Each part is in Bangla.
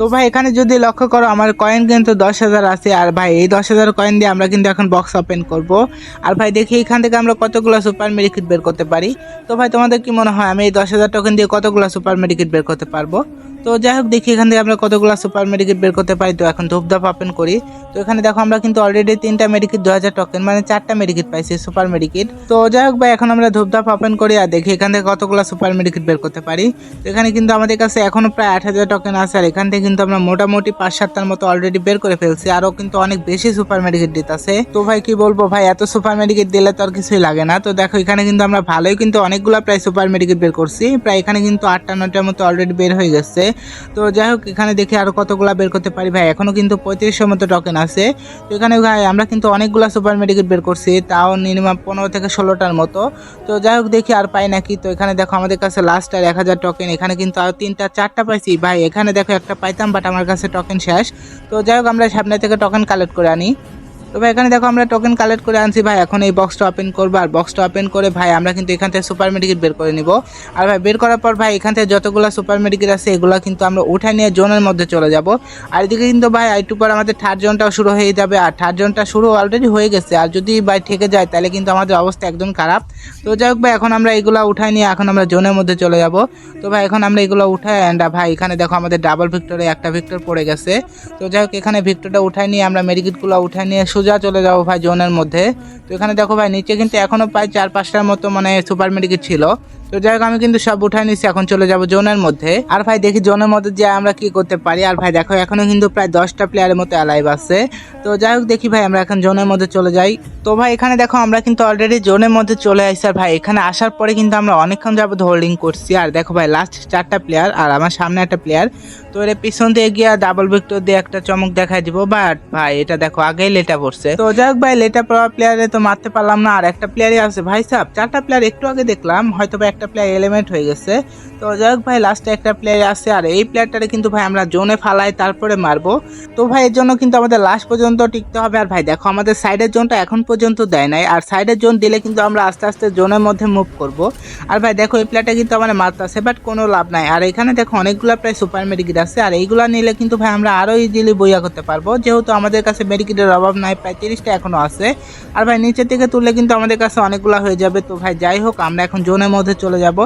তো ভাই, এখানে যদি লক্ষ্য করো, আমার কয়েন কিন্তু দশ হাজার আছে। আর ভাই, এই দশ হাজার কয়েন দিয়ে আমরা কিন্তু এখন বক্স ওপেন করব। আর ভাই, দেখি এখান থেকে আমরা কতগুলো সুপার মেডিকিট বের করতে পারি। তো ভাই, তোমাদের কি মনে হয়, আমি এই দশ হাজার টোকেন দিয়ে কতগুলো সুপার মেডিকিট বের করতে পারব? তো যাই হোক, দেখি এখান থেকে আমরা কতগুলো সুপার মেডিকেট বের করতে পারি। তো এখন ধূপধাপ ওপেন করি। তো এখানে দেখো, আমরা কিন্তু অলরেডি তিনটা মেডিকিট দু হাজার টোকেন মানে চারটা মেডিকেট পাইছি সুপার মেডিকিট তো যাই হোক ভাই, এখন আমরা ধূপধাপ ওপেন করি আর দেখি এখান থেকে কতগুলো সুপার মেডিকেট বের করতে পারি। তো এখানে কিন্তু আমাদের কাছে এখনও প্রায় আট হাজার টোকেন আছে আর এখান থেকে কিন্তু আমরা মোটামুটি পাঁচ সাতটার মতো অলরেডি বের করে ফেলছি। আরও কিন্তু অনেক বেশি সুপার মেডিকেট দিতেছে। তো ভাই, কি বলব ভাই, এত সুপার মেডিকেট দিলে তো আর কিছুই লাগে না। তো দেখো, এখানে কিন্তু আমরা ভালোই কিন্তু অনেকগুলো প্রায় সুপার মেডিকেট বের করছি। প্রায় এখানে কিন্তু আটটা নটার মতো অলরেডি বের হয়ে গেছে। তো যাই হোক, এখানে দেখি আরও কতগুলা বের করতে পারি ভাই। এখনও কিন্তু পঁয়ত্রিশশোর মতো টোকেন আছে। তো এখানে ভাই, আমরা কিন্তু অনেকগুলো সুপার মেডিকেট বের করছি, তাও মিনিমাম পনেরো থেকে ষোলোটার মতো। তো যাই হোক, দেখি আর পাই নাকি। তো এখানে দেখো, আমাদের কাছে লাস্ট আর এক হাজার টোকেন এখানে কিন্তু আরও তিনটা, চারটা পাইছি। ভাই, এখানে দেখো একটা পাইতাম বাট আমার কাছে টোকেন শেষ। তো যাই হোক, আমরা সামনে থেকে টোকেন কালেক্ট করে আনি। তো ভাই এখানে দেখো আমরা টোকেন কালেক্ট করে আনছি। ভাই, এখন এই বক্সটা ওপেন করব। আর বক্সটা ওপেন করে, ভাই, আমরা কিন্তু এখান থেকে সুপার মেডিকেট বের করে নিব। আর ভাই, বের করার পর, ভাই, এখান থেকে যতগুলো সুপার মেডিকেট আছে, এগুলো কিন্তু আমরা উঠে নিয়ে জোনের মধ্যে চলে যাব। আর এদিকে কিন্তু, ভাই, একটু পর আমাদের থার্ড জোনটাও শুরু হয়ে যাবে। আর থার্ড জোনটা শুরু অলরেডি হয়ে গেছে। আর যদি, ভাই ঠেকে যায়, তাহলে কিন্তু আমাদের অবস্থা একদম খারাপ। তো যাই হোক, ভাই, এখন আমরা এগুলো উঠাই নিয়ে এখন আমরা জোনের মধ্যে চলে যাব। তো ভাই, এখন আমরা এগুলো উঠাই অ্যান্ড ভাই, এখানে দেখো আমাদের ডাবল ভিক্টরে একটা ভিক্টর পড়ে গেছে। তো যাই হোক, এখানে ভিক্টরটা উঠাই নিয়ে আমরা মেডিকেটগুলো উঠাই নিয়ে সোজা চলে যাব ভাই জোনের মধ্যে। তো এখানে দেখো ভাই, নিচে কিন্তু এখনও প্রায় চার পাঁচটার মতো মানে সুপার মেডিকেট ছিল। তো যাই হোক, আমি কিন্তু সব উঠাই নিচ্ছি এখন চলে যাব জোনের মধ্যে। আর ভাই, দেখি জোনের মধ্যে যে আমরা কি করতে পারি। আর ভাই, দেখো, এখনও কিন্তু প্রায় দশটা প্লেয়ারের মতো অ্যালাইভ আছে। তো যাই হোক, দেখি ভাই, আমরা এখন জোনের মধ্যে চলে যাই। তো ভাই, এখানে দেখো, আমরা কিন্তু অলরেডি জোনের মধ্যে চলে আসছি আর ভাই, এখানে আসার পরে কিন্তু আমরা অনেকক্ষণ যাবত হোল্ডিং করছি। আর দেখো ভাই লাস্ট চারটা প্লেয়ার আর আমার সামনে একটা প্লেয়ার তো এর পিছন দিয়ে গিয়ে ডাবল ভিক্টর দিয়ে একটা চমক দেখাই দিব। বাট ভাই, এটা দেখো, আগেই লেটা পড়ছে। তো যাই হোক ভাই, লেটা পড়া প্লেয়ারে তো মারতে পারলাম না। আর একটা প্লেয়ারই আছে। ভাই সাহেব চারটা প্লেয়ার একটু আগে দেখলাম। হয়তো বা একটা প্লেয়ার এলিমেন্ট হয়ে গেছে। তো যাই হোক ভাই লাস্টে একটা প্লেয়ার আছে, আর এই প্লেয়ারটারে কিন্তু ভাই আমরা জোনে ফালাই, তারপরে মারবো। তো ভাই, এর জন্য কিন্তু আমাদের লাস্ট পর্যন্ত টিকতে হবে। আর ভাই, দেখো, আমাদের সাইডের জোনটা এখন পর্যন্ত দেয় নাই। আর সাইডের জোন দিলে কিন্তু আমরা আস্তে আস্তে জোনের মধ্যে মুভ করব। আর ভাই, দেখো, এই প্লেয়ারটা কিন্তু আমার মারতেছে বাট কোনো লাভ নাই। আর এখানে দেখো, অনেকগুলো প্রায় সুপার মেডিকেট আছে। আর এইগুলো নিলে কিন্তু ভাই, আমরা আরও ইজিলি বইয়া করতে পারব। যেহেতু আমাদের কাছে মেডিকেটের অভাব নাই, প্রায় তিরিশটা এখনও আছে। আর ভাই, নিচের থেকে তুললে কিন্তু আমাদের কাছে অনেকগুলো হয়ে যাবে। তো ভাই, যাই হোক, আমরা এখন জোনের মধ্যে চলে যাব।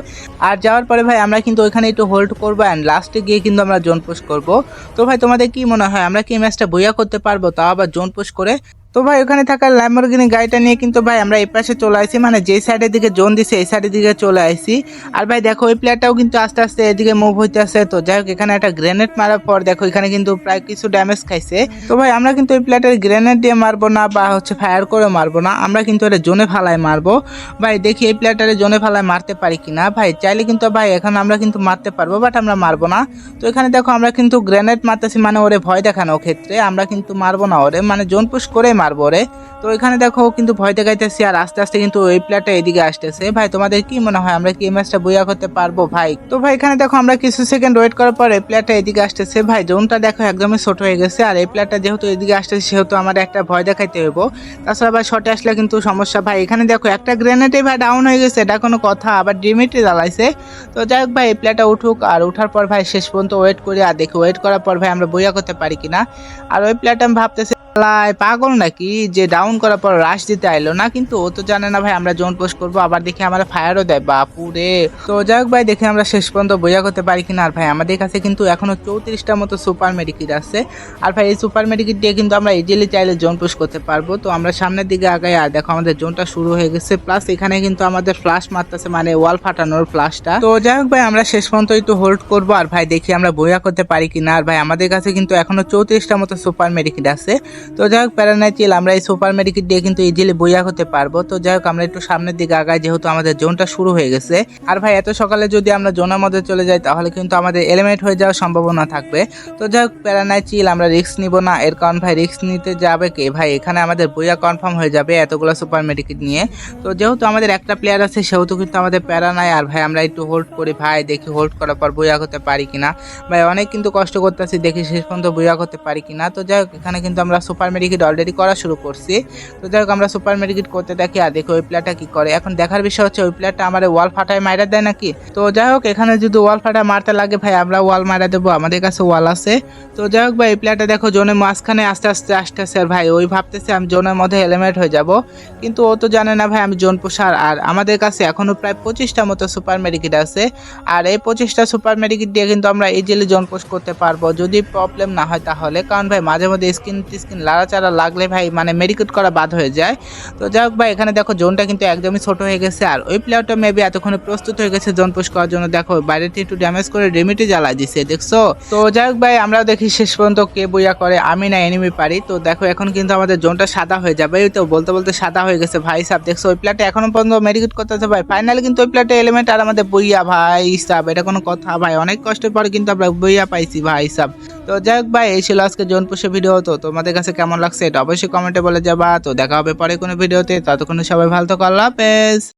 আর যাওয়ার পরে ভাই, আমরা কিন্তু ওইখানে একটু হোল্ড করব অ্যান্ড লাস্টে গিয়ে কিন্তু আমরা জোন পোস্ট করব। তো ভাই, তোমাদের কি মনে হয়? আমরা কি ম্যাচটা বইয়া করতে পারব? তাও আবার জোন পোস্ট করে তো ভাই, ওখানে থাকা ল্যাম্বরগিনি গাড়িটা নিয়ে কিন্তু ভাই আমরা এই পাশে চলে আসি। মানে যে সাইডের দিকে জোন দিছে, এই সাইডের দিকে চলে আসি। আর ভাই, দেখো, ওই প্লেয়ারটাও কিন্তু আস্তে আস্তে এদিকে মুভ হইতে আসে তো যাই হোক, এখানে একটা গ্রেনেড মারার পর দেখো, এখানে কিন্তু প্রায় কিছু ড্যামেজ খাইছে। তো ভাই, আমরা কিন্তু ওই প্লেয়ারটার গ্রেনেড দিয়ে মারবো না বা হচ্ছে ফায়ার করে মারবো না। আমরা কিন্তু এটা জোনে ফালায় মারবো। ভাই, দেখি এই প্লেয়ারটারে জোনে ফালায় মারতে পারি কিনা। ভাই, চাইলে কিন্তু ভাই, এখন আমরা কিন্তু মারতে পারব বাট আমরা মারবো না। তো এখানে দেখো, আমরা কিন্তু গ্রেনেড মারতেছি মানে ওরে ভয় দেখানো ক্ষেত্রে। আমরা কিন্তু মারবো না ওরে। মানে জোন পুশ করে মারবো তো এখানে দেখো কিন্তু ভয় দেখাইতেছি আর আস্তে আস্তে কিন্তু ওই প্লেয়ারটা এদিকে আসতেছে। ভাই, তোমাদের কি মনে হয় আমরা কি ম্যাচটা বইয়া করতে পারব ভাই? তো ভাই, এখানে দেখো আমরা কিছু সেকেন্ড ওয়েট করার পর এই প্লেয়ারটা এদিকে আসতেছে। ভাই জোনটা দেখো একদমই ছোট হয়ে গেছে আর এই প্লেয়ারটা যেহেতু এদিকে আসতেছে, সেহেতু আমার একটা ভয় দেখাইতে হইব। তাছাড়া ভাই শটে আসলে কিন্তু সমস্যা। ভাই, এখানে দেখো একটা গ্রেনেডে ভাই ডাউন হয়ে গেছে, এটা কোনো কথা। আবার ডিমিটে জ্বালাইছে। তো যাই হোক ভাই, এই প্লেয়ারটা উঠুক আর উঠার পর ভাই শেষ পর্যন্ত ওয়েট করি। আর দেখি ওয়েট করার পর ভাই আমরা বইয়া করতে পারি কিনা। আর ওই প্লেয়ারটা আমি ভাবতেছি লাই পাগল নাকি? যে ডাউন করার পর রাশ দিতে আইলো না, কিন্তু ও তো জানে না, ভাই, আমরা জোন পোস্ট করব, আবার দেখি আমরা ফায়ারও দেয়, বাপুরে। তো যাই হোক, ভাই, দেখে আমরা শেষ পর্যন্ত বইয়া করতে পারি কিনা। আর ভাই, আমাদের কাছে কিন্তু এখনও চৌত্রিশটার মতো সুপার মেডিকিট আছে। আর ভাই, এই সুপার মেডিকিট দিয়ে কিন্তু আমরা ইজিলি চাইলে জোন পোস্ট করতে পারব। তো আমরা সামনের দিকে আগাই, আর দেখো, আমাদের জোনটা শুরু হয়ে গেছে। প্লাস এখানে কিন্তু আমাদের ফ্লাশ মারতেছে মানে ওয়াল ফাটানোর ফ্লাশটা তো যাই হোক, ভাই, আমরা শেষ পর্যন্ত একটু হোল্ড করব, আর ভাই, দেখি আমরা বইয়া করতে পারি কিনা। আর ভাই, আমাদের কাছে কিন্তু এখনও চৌত্রিশটার মতো সুপার মেডিকিট আছে। তো যাই হোক প্যারানাই চিল আমরা এই সুপার মেডিকিট দিয়ে কিন্তু ইজিলি বইয়া হতে পারব। তো যাই হোক, আমরা একটু সামনের দিকে আগাই, যেহেতু আমাদের জোনটা শুরু হয়ে গেছে। আর ভাই, এত সকালে যদি আমরা জোনের মধ্যে চলে যাই, তাহলে কিন্তু আমাদের এলিমেন্ট হয়ে যাওয়ার সম্ভাবনা থাকবে। তো যাই হোক প্যারানাই চিল আমরা রিস্ক নিব না। এর কারণ ভাই রিস্ক নিতে যাবে কে? ভাই, এখানে আমাদের বইয়া কনফার্ম হয়ে যাবে এতগুলো সুপার মেডিকিট নিয়ে। তো যেহেতু আমাদের একটা প্লেয়ার আছে, সেহেতু কিন্তু আমাদের প্যারা নাই। আর ভাই, আমরা একটু হোল্ড করি। ভাই, দেখি হোল্ড করার পর বইয়া করতে পারি কিনা। ভাই, অনেক কিন্তু কষ্ট করতেছি, দেখি শেষ পর্যন্ত বইয়া করতে পারি কিনা। তো যাই হোক, এখানে কিন্তু আমরা সুপার মেডিকেট অলরেডি করা শুরু করছি। তো যাই হোক, আমরা সুপার মেডিকেট করতে থাকি, আর দেখি ওই প্লেয়ারটা কি করে। এখন দেখার বিষয় হচ্ছে, ওই প্লেয়ারটা আমার ওয়াল ফাটায় মাইরা দেয় নাকি? তো যাই হোক, এখানে যদি ওয়াল ফাটায় মারতে লাগে ভাই, আমরা ওয়াল মারা দেবো। আমাদের কাছে ওয়াল আছে। তো যাই হোক ভাই, এই প্লেয়ারটা দেখো জোনের মাঝখানে আস্তে আস্তে আসতেছে। আর ভাই, ওই ভাবতেছে আমি জোনের মধ্যে এলিমেন্ট হয়ে যাব। কিন্তু ও তো জানে না ভাই, আমি জোন পোষার। আর আমাদের কাছে এখনও প্রায় পঁচিশটা মতো সুপার মেডিকেট আছে। আর এই পঁচিশটা সুপার মেডিকেট দিয়ে কিন্তু আমরা ইজিলি জোন পোষ করতে পারব। যদি প্রবলেম না হয় তাহলে। কারণ ভাই, মাঝে মধ্যে স্কিন টিস্কিন লাড়াচাড়া লাগলে ভাই মানে মেডিকেট করা বাদ হয়ে যায়। তো যাই হোক ভাই, এখানে দেখো জোনটা কিন্তু একদমই ছোট হয়ে গেছে। আর ওই প্লেয়ারটা মেবি এতক্ষণে প্রস্তুত হয়ে গেছে জোন পোষ করার জন্য। দেখো, বাইরে থেকে একটু ড্যামেজ করে রেমিটি জ্বালা দিছে, দেখছ? তো যাই হোক ভাই, আমরাও দেখি শেষ পর্যন্ত কে বইয়া করে, আমি না এনিমি পারি। তো দেখো, এখন কিন্তু আমাদের জোনটা সাদা হয়ে যাবে। তো বলতে বলতে সাদা হয়ে গেছে ভাই সাব। দেখছ, ওই প্লেয়ারটা এখনও পর্যন্ত মেডিকেট করতেছে ভাই। ফাইনালি কিন্তু ওই প্লেয়ারটা এলিমেন্ট আর আমাদের বইয়া ভাই সাব। এটা কোনো কথা ভাই, অনেক কষ্টের পরে কিন্তু আমরা বইয়া পাইছি ভাই সাব। তো যাই হোক ভাই, এই ছিল আজকে জোন পুষে ভিডিও তো তোমাদের কাছে কেমন লাগছে এটা অবশ্যই কমেন্টে বলে যাবা। তো দেখা হবে পরে কোনো ভিডিওতে ততক্ষণ সবাই ভালো থাকো, আল্লাহ হাফেজ।